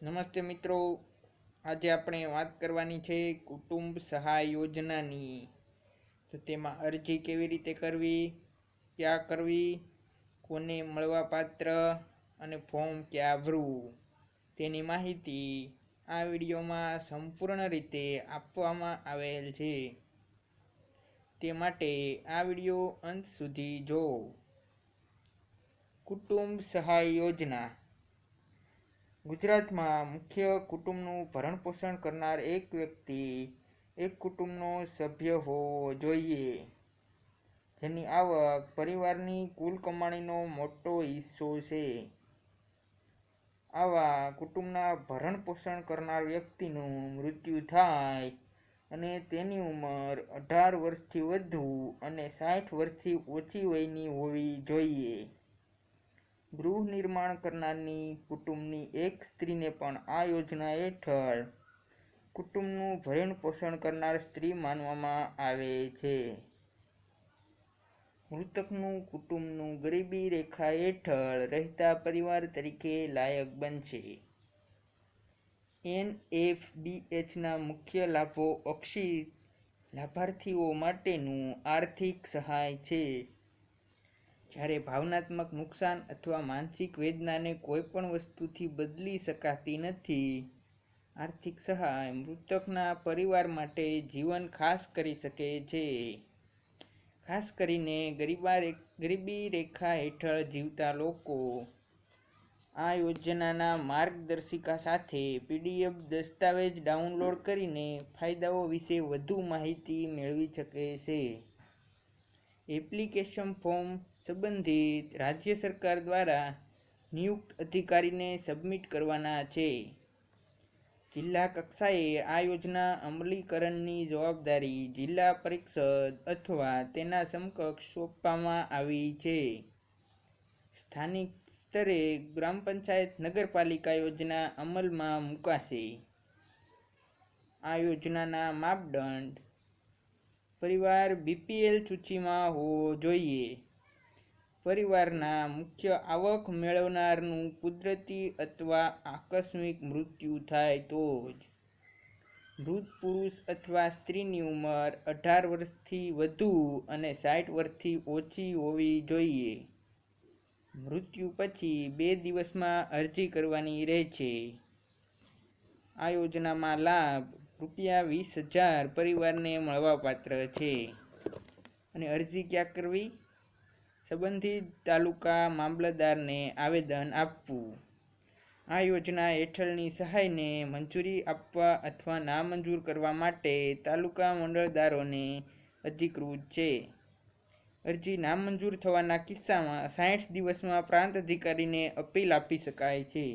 આજે આપણે વાત કરવાની છે કુટુંબ સહાય યોજનાની. તો તેમાં અરજી કેવી રીતે કરવી, ક્યાં કરવી, કોને મળવા પાત્ર અને ફોર્મ ક્યાં ભરવું, તેની માહિતી આ વિડીયોમાં સંપૂર્ણ રીતે આપવામાં આવેલ છે. તે માટે આ વીડિયો અંત સુધી જુઓ કુટુંબ સહાય યોજના ગુજરાતમાં મુખ્ય કુટુંબનું ભરણપોષણ કરનાર એક વ્યક્તિ એક કુટુંબનો સભ્ય હોવો જોઈએ. જેની આવક પરિવારની કુલ કમાણીનો મોટો હિસ્સો છે. આવા કુટુંબના ભરણપોષણ કરનાર વ્યક્તિનું મૃત્યુ થાય અને તેની ઉંમર અઢાર વર્ષથી વધુ અને સાઠ વર્ષથી ઓછી વયની હોવી જોઈએ. ગૃહ નિર્માણ કરનારની કુટુંબની એક સ્ત્રીને પણ આ યોજના હેઠળ કુટુંબનું ભરણ પોષણ કરનાર સ્ત્રી માનવામાં આવે છે. મૃતકનું કુટુંબનું ગરીબી રેખા હેઠળ રહેતા પરિવાર તરીકે લાયક બનશે. એનએફબીએચના મુખ્ય લાભો અક્ષિત લાભાર્થીઓ માટેનું આર્થિક સહાય છે. જ્યારે ભાવનાત્મક નુકસાન અથવા માનસિક વેદનાને કોઈપણ વસ્તુથી બદલી શકાતી નથી. આર્થિક સહાય મૃતકના પરિવાર માટે જીવન ખાસ કરી શકે છે. ખાસ કરીને ગરીબા ગરીબી રેખા હેઠળ જીવતા લોકો. આ યોજનાના માર્ગદર્શિકા સાથે પીડીએફ દસ્તાવેજ ડાઉનલોડ કરીને ફાયદાઓ વિશે વધુ માહિતી મેળવી શકે છે. એપ્લિકેશન ફોર્મ સંબંધિત રાજ્ય સરકાર દ્વારા નિયુક્ત અધિકારીને સબમિટ કરવાના છે. જિલ્લા કક્ષાએ આ યોજના અમલીકરણની જવાબદારી જિલ્લા પરિષદ અથવા તેના સમકક્ષ સોંપવામાં આવી છે. સ્થાનિક સ્તરે ગ્રામ પંચાયત નગરપાલિકા યોજના અમલમાં મુકાશે. આ યોજનાના માપદંડ પરિવાર બીપીએલ સૂચિમાં હોવો જોઈએ. પરિવારના મુખ્ય આવક મેળવનારનું કુદરતી અથવા આકસ્મિક મૃત્યુ થાય તો જ. મૃત પુરુષ અથવા સ્ત્રીની ઉંમર અઢાર વર્ષથી વધુ અને સાઠ વર્ષથી ઓછી હોવી જોઈએ. મૃત્યુ પછી બે દિવસમાં અરજી કરવાની રહેશે આ યોજનામાં લાભ રૂપિયા વીસ હજાર પરિવારને મળવાપાત્ર છે. અને અરજી ક્યાં કરવી? સંબંધિત તાલુકા મામલતદારને આવેદન આપવું. આ યોજના હેઠળની સહાયને મંજૂરી આપવા અથવા નામંજૂર કરવા માટે તાલુકા મંડળદારોને અધિકૃત છે. અરજી નામંજૂર થવાના કિસ્સામાં સાઠ દિવસમાં પ્રાંત અધિકારીને અપીલ આપી શકાય છે.